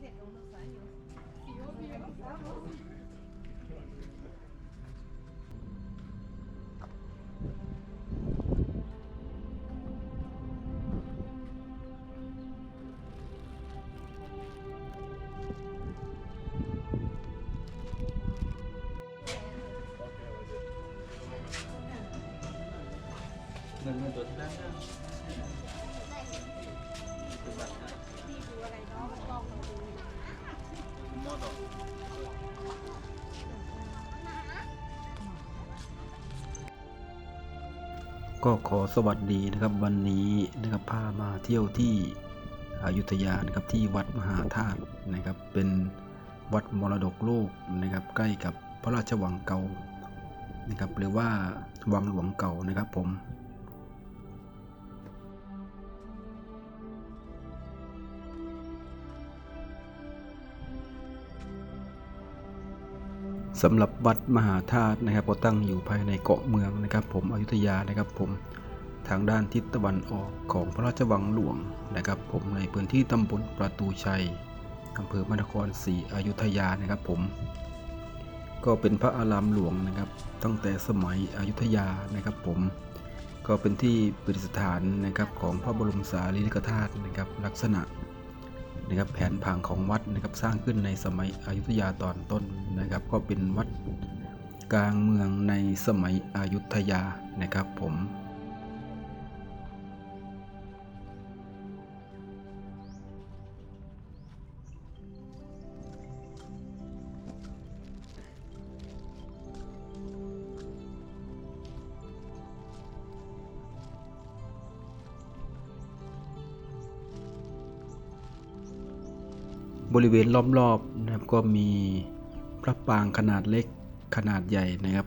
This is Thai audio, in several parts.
cái việc uống ก็ขอสวัสดีนะครับวันนี้นะครับพามาเที่ยวที่อยุธยานะครับที่วัดมหาธาตุนะครับ เป็นวัดมรดกโลกนะครับ ใกล้กับพระราชวังเก่านะครับ หรือว่าวังหลวงเก่านะครับผม สำหรับวัดมหาธาตุนะครับก็ตั้งอยู่ภายในเกาะเมืองนะครับ ผมอยุธยานะครับ ผมทางด้านทิศตะวันออกของพระราชวังหลวงนะครับ ผมในพื้นที่ตำบลประตูชัยอำเภอมนครศรีอยุธยานะครับ ผม ก็เป็นพระอารามหลวงนะครับ ตั้งแต่สมัยอยุธยานะครับ ผมก็เป็นที่ประดิษฐานนะครับของพระบรมสารีริกธาตุนะครับ ลักษณะ นะครับแผนผังของวัดนะครับสร้างขึ้นในสมัยอยุธยาตอนต้นนะครับ ก็เป็นวัดกลางเมืองในสมัยอยุธยานะครับผม บริเวณรอบๆนะครับก็มีพระปรางขนาดเล็กขนาดใหญ่นะครับ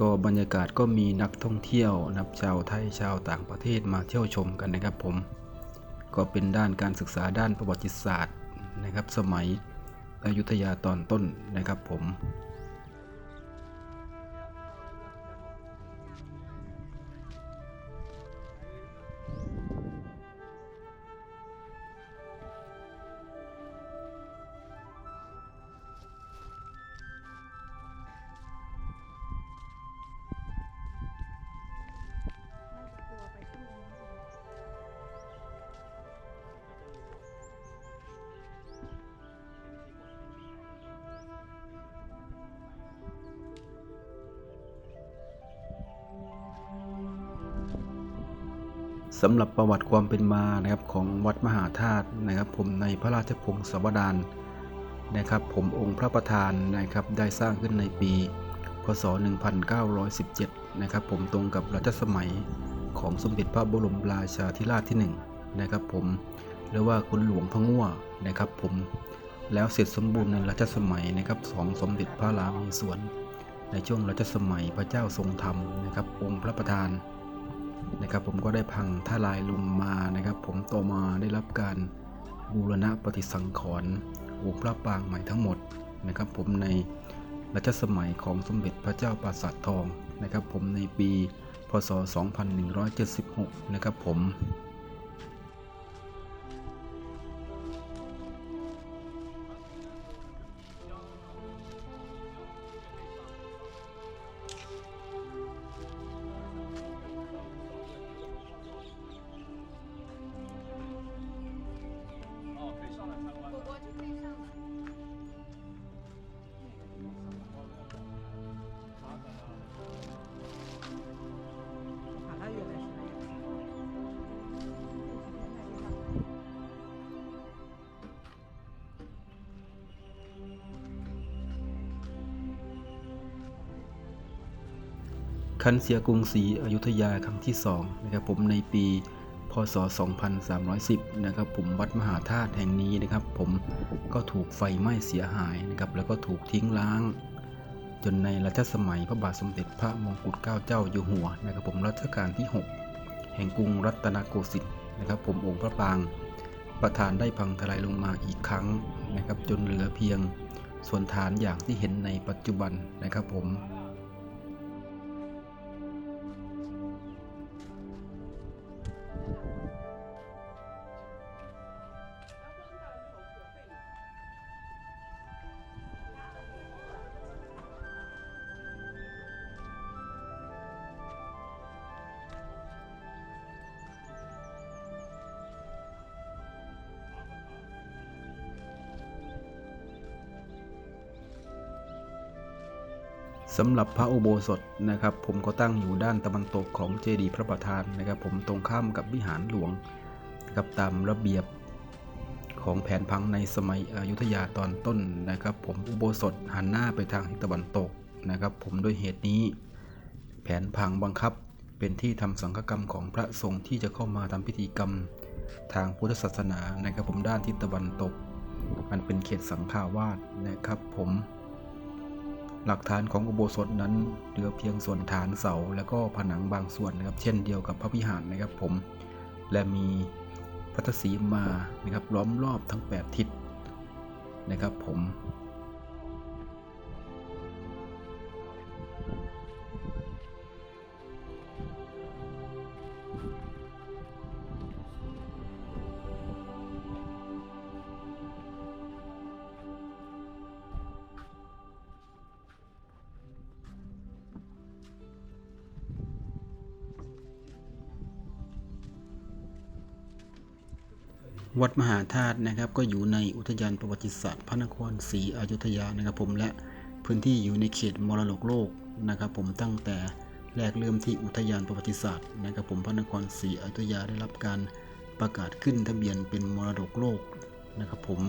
ก็บรรยากาศก็มีนักท่องเที่ยวนะับชาวไทยชาวต่างประเทศมาเที่ยวชมกันนะครับผมก็เป็นด้านการศึกษาด้านประวัติศาสตร์นะครับ สมัยอยุธยาตอนต้นนะครับผม สำหรับประวัติความเป็นมานะครับของวัดมหาธาตุนะครับ ผมในพระราชพงศาวดารนะครับ ผมองค์พระประธานนะครับได้สร้างขึ้นในปี พศ 1917 นะครับ ผมตรงกับรัชสมัยของสมเด็จพระบรมราชาธิราชที่ 1 นะครับ ผมหรือว่าคุณหลวงพระง่วนะครับ ผมแล้วเสร็จสมบูรณ์ในรัชสมัยนะครับของสมเด็จพระรามีสวน ในช่วงรัชสมัยพระเจ้าทรงธรรมนะครับ องค์พระประธาน นะครับผมก็ได้พังท่าลายลงมานะครับ ผมต่อมาได้รับการบูรณะปฏิสังขรณ์องค์พระปรางใหม่ทั้งหมดนะครับ ผมในรัชสมัยของสมเด็จพระเจ้าปราสาททองนะครับ ผมในปีพศ 2176 นะครับผม คันเสียกรุงศรีอยุธยาครั้งที่2นะครับผมในปีพศ 2310 นะครับผมวัดมหาธาตุแห่งนี้นะครับ ผมก็ถูกไฟไหม้เสียหายนะครับแล้วก็ถูกทิ้งล้าง จนในรัชสมัยพระบาทสมเด็จพระมงกุฎเกล้าเจ้าอยู่หัวนะครับผมรัชกาลที่ 6 แห่งกรุงรัตนโกสินทร์นะครับ ผมองค์พระปางประธานได้พังทลายลงมาอีกครั้งนะครับ จนเหลือเพียงส่วนฐานอย่างที่เห็นในปัจจุบันนะครับผม สำหรับพระอุโบสถนะครับ ผมก็ตั้งอยู่ด้านตะวันตกของเจดีย์พระประธานนะครับ ผมตรงข้ามกับวิหารหลวงนะครับตามระเบียบของแผนพังในสมัยอยุธยาตอนต้นนะครับ ผมอุโบสถหันหน้าไปทางทิศตะวันตกนะครับ ผมด้วยเหตุนี้ แผนพังบังคับเป็นที่ทำสังฆกรรมของพระสงฆ์ที่จะเข้ามาทำพิธีกรรมทางพุทธศาสนานะครับ ผมด้านทิศตะวันตก มันเป็นเขตสังฆาวาสนะครับ ผม หลักฐานของอุโบสถนั้นเหลือเพียงส่วนฐานเสาและก็ผนังบางส่วนนะครับ เช่นเดียวกับพระวิหารนะครับผม และมีพระศรีมานะครับล้อมรอบทั้ง 8 ทิศนะครับผม วัดมหาธาตุนะครับ ก็อยู่ในอุทยานประวัติศาสตร์พระนครศรีอยุธยานะครับ ผมและพื้นที่อยู่ในเขตมรดกโลกนะครับ ผมตั้งแต่แรกเริ่มที่อุทยานประวัติศาสตร์นะครับ ผมพระนครศรีอยุธยาได้รับการประกาศขึ้นทะเบียนเป็นมรดกโลกนะครับ ผม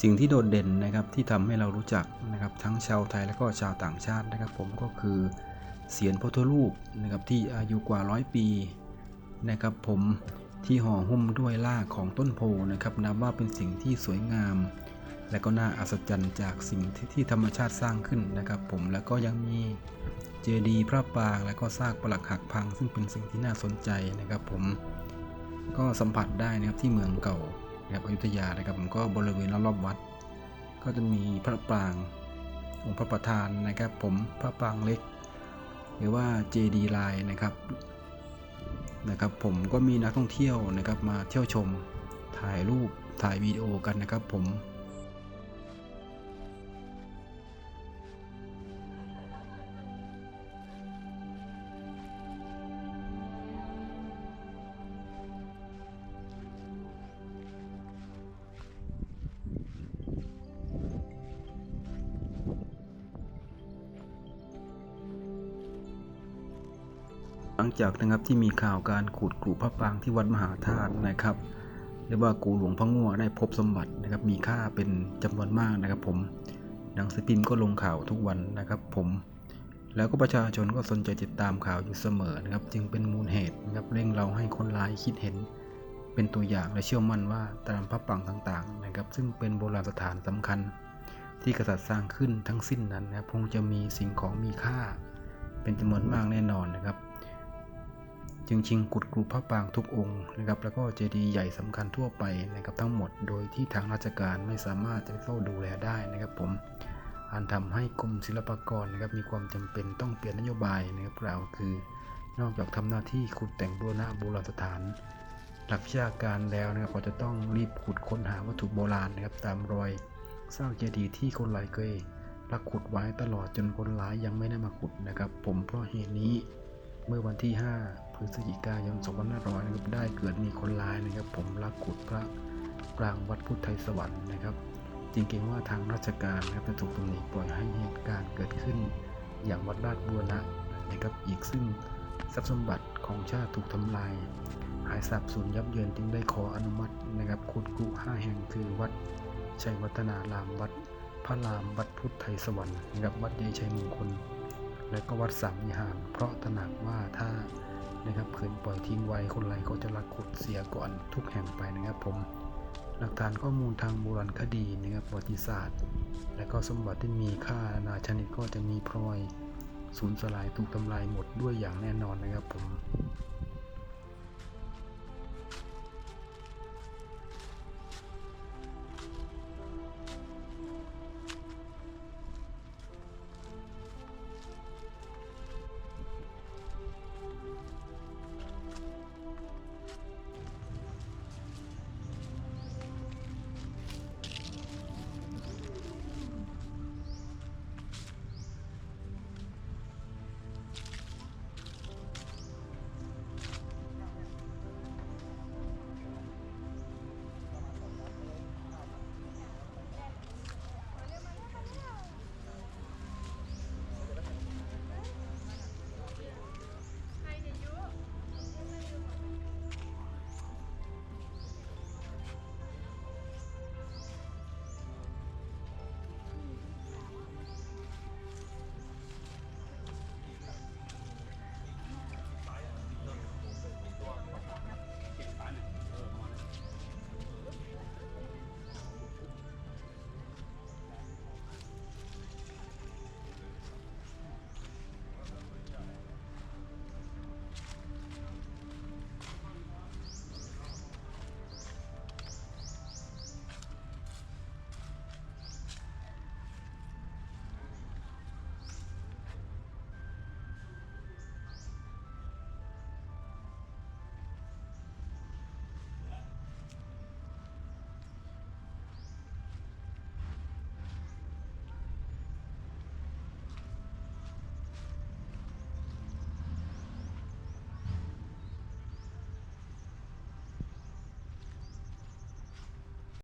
สิ่งที่โดดเด่นนะครับที่ทำให้เรารู้จักนะครับทั้งชาวไทยและก็ชาวต่างชาตินะครับ ผมก็คือเสียนพุทธรูปนะครับที่อายุกว่าร้อยปีนะครับ ผมที่ห่อหุ้มด้วยรากของต้นโพนะครับนับว่าเป็นสิ่งที่สวยงาม และก็น่าอัศจรรย์จากสิ่งที่ที่ธรรมชาติสร้างขึ้นนะครับ ผมแล้วก็ยังมีเจดีย์พระปรางและก็ซากปรักหักพัง ซึ่งเป็นสิ่งที่น่าสนใจนะครับ ผมก็สัมผัสได้นะครับที่เมืองเก่า นะครับอยุธยานะครับผมก็บริเวณรอบๆวัด ก็จะมีพระปรางองค์พระประธานนะครับ ผมพระปรางเล็ก หรือว่าเจดีลายนะครับนะครับ ผมก็มีนักท่องเที่ยวนะครับมาเที่ยวชมถ่ายรูปถ่ายวีดีโอกันนะครับ ผม งจากนะครับที่มีข่าวการขุดกรุพระปรางที่วัดมหาธาตุนะครับเรียกว่ากูหลวงพระงัวได้พบสมบัตินะครับ มีค่าเป็นจำนวนมากนะครับ ผมหนังสือพิมพ์ก็ลงข่าวทุกวันนะครับ ผมแล้วก็ประชาชนก็สนใจติดตามข่าวอยู่เสมอนะครับ จึงเป็นมูลเหตุนะครับเร่งเราให้คนร้ายคิดเห็น เป็นตัวอย่างและเชื่อมั่นว่าตามพระปรางต่างๆ นะครับ ซึ่งเป็นโบราณสถานสำคัญ ที่กษัตริย์สร้างขึ้นทั้งสิ้นนั้นนะครับคงจะมีสิ่งของมีค่า เป็นจำนวนมากแน่นอนนะครับ จึงชิงกุดกรุพระปรางทุกองค์นะครับแล้วก็เจดีย์ใหญ่สำคัญทั่วไปนะครับทั้งหมดโดยที่ทางราชการไม่สามารถจะเข้าดูแลได้นะครับผมอันทำให้กรมศิลปากรนะครับมีความจำเป็นต้องเปลี่ยนนโยบายนะครับกล่าวคือนอกจากทำหน้าที่ขุดแต่งบูรณะโบราณสถาน หลักวิชาการแล้วนะครับก็จะต้องรีบขุดค้นหาวัตถุโบราณนะครับตามรอยสร้างเจดีย์ที่คนหลายเคยลักขุดไว้ตลอดจนคนร้ายยังไม่ได้มาขุดนะครับ ผมเพราะเหตุนี้เมื่อวันที่ 5 พฤศจิกายน2500นะครับ ได้เกิดมีคนร้ายนะครับ ผมลักขุดพระปรางวัดพุทธไทยสวรรค์นะครับ จริงๆว่าทางราชการนะครับจะถูกตรงนี้ปล่อยให้เหตุการณ์เกิดขึ้น อย่างวัดราชบูรณะนะครับ อีกซึ่งทรัพย์สมบัติของชาติถูกทำลาย หายสับสูญยับเยินจึงได้ขออนุมัตินะครับขุดกรุห้าแห่งคือวัดชัยวัฒนารามวัดพระรามวัดพุทธไทยสวรรค์นะครับวัดเยชัยมงคลและก็วัดสามวิหารเพราะตระหนักว่าถ้า นะครับขืนปล่อยทิ้งไว้คนไรก็จะรักขุดเสียก่อนทุกแห่งไปนะครับผมหลักฐานข้อมูลทางโบราณคดีนะครับประวัติศาสตร์ และก็สมบัติที่มีค่านานาชนิดก็จะมีพลอยสูญสลายถูกทำลายหมดด้วยอย่างแน่นอนนะครับผม